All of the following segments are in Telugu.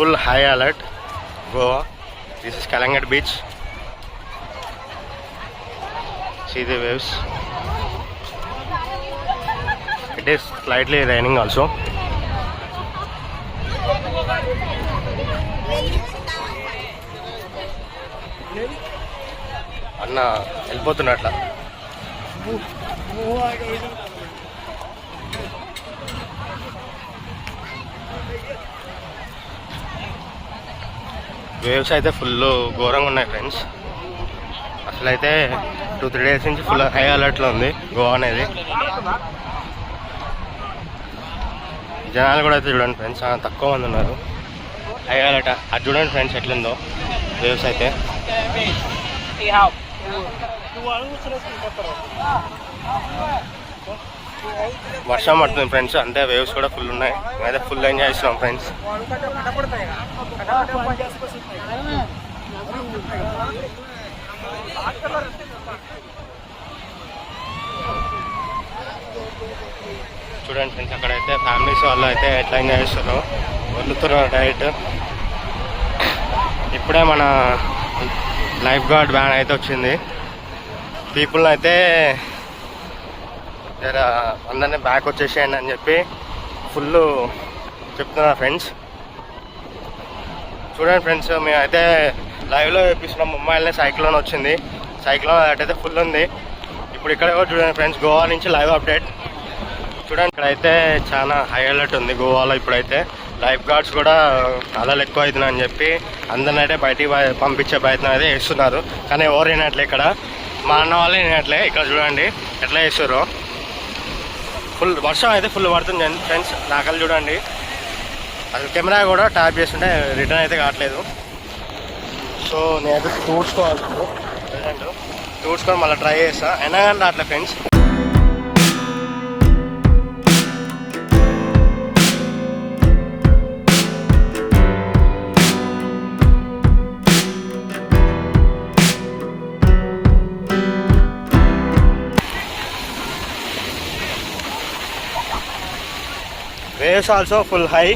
Full high alert. Goa. This is Calangute beach see the waves it is slightly raining also అన్న వెళ్ళిపోతున్నట్ల. వేవ్స్ అయితే ఫుల్ ఘోరంగా ఉన్నాయి ఫ్రెండ్స్ అసలు అయితే టూ త్రీ డేస్ నుంచి ఫుల్ హై అలర్ట్లో ఉంది గోవా అనేది. జనాలు కూడా అయితే చూడండి ఫ్రెండ్స్ చాలా తక్కువ మంది ఉన్నారు. హై అలర్ట్ అది చూడండి ఫ్రెండ్స్ ఎట్లుందో వేవ్స్ అయితే. వర్షం పడుతుంది ఫ్రెండ్స్ అంతే వేవ్స్ కూడా ఫుల్ ఉన్నాయి. మేమైతే ఫుల్ ఎంజాయ్ చేస్తున్నాం ఫ్రెండ్స్ చూడండి ఫ్రెండ్స్ అక్కడైతే ఫ్యామిలీస్ వాళ్ళు అయితే ఎట్లా ఎంజాయ్ చేస్తున్నారు వదులుతున్నారు డైరెక్ట్. ఇప్పుడే మన లైఫ్ గార్డ్ వ్యాన్ అయితే వచ్చింది. పీపుల్ అయితే జర అందరినీ బ్యాక్ వచ్చేసేయండి అని చెప్పి ఫుల్ చెప్తున్నారు ఫ్రెండ్స్. చూడండి ఫ్రెండ్స్ మేమైతే లైవ్లో చూపిస్తున్నాం. ముంబైలోనే సైక్లోన్ వచ్చింది. సైక్లోన్ అటైతే ఫుల్ ఉంది. ఇప్పుడు ఇక్కడ కూడా చూడండి ఫ్రెండ్స్ గోవా నుంచి లైవ్ అప్డేట్ చూడండి ఇక్కడైతే చాలా హై అలర్ట్ ఉంది గోవాలో ఇప్పుడైతే. లైఫ్ గార్డ్స్ కూడా అలలు ఎక్కువ అవుతున్నాయి అని చెప్పి అందరిని అయితే బయటికి పంపించే ప్రయత్నం అయితే వేస్తున్నారు కానీ ఎవరు వినట్లే ఇక్కడ. మా అన్న వాళ్ళే వినట్లే. ఇక్కడ చూడండి ఎట్లా చేస్తారు ఫుల్ వర్షం అయితే ఫుల్ పడుతుంది ఫ్రెండ్స్ నాకలు చూడండి. అసలు కెమెరా కూడా ట్యాప్ చేస్తుంటే రిటర్న్ అయితే కావట్లేదు. సో నేనైతే తూడ్చుకోవాలి ప్రజెంట్ తూడ్చుకొని మళ్ళీ ట్రై చేస్తా. అయినా కానీ అట్లా friends waves also full high.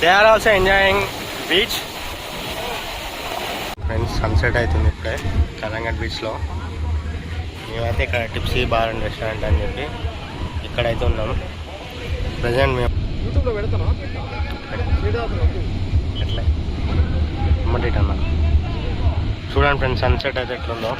They are also enjoying beach. Sunset అవుతుంది ఇప్పుడే కలంగట్ బీచ్లో. మేమైతే ఇక్కడ టిప్సీ బార్ అండ్ రెస్టారెంట్ అని చెప్పి ఇక్కడైతే ఉన్నాం. ప్రజెంట్ మేము యూట్యూబ్లో పెడతాను? ఎట్లా అమ్మటి అన్న. చూడండి ఫ్రెండ్స్ సన్సెట్ అయితే ఎట్లుందో.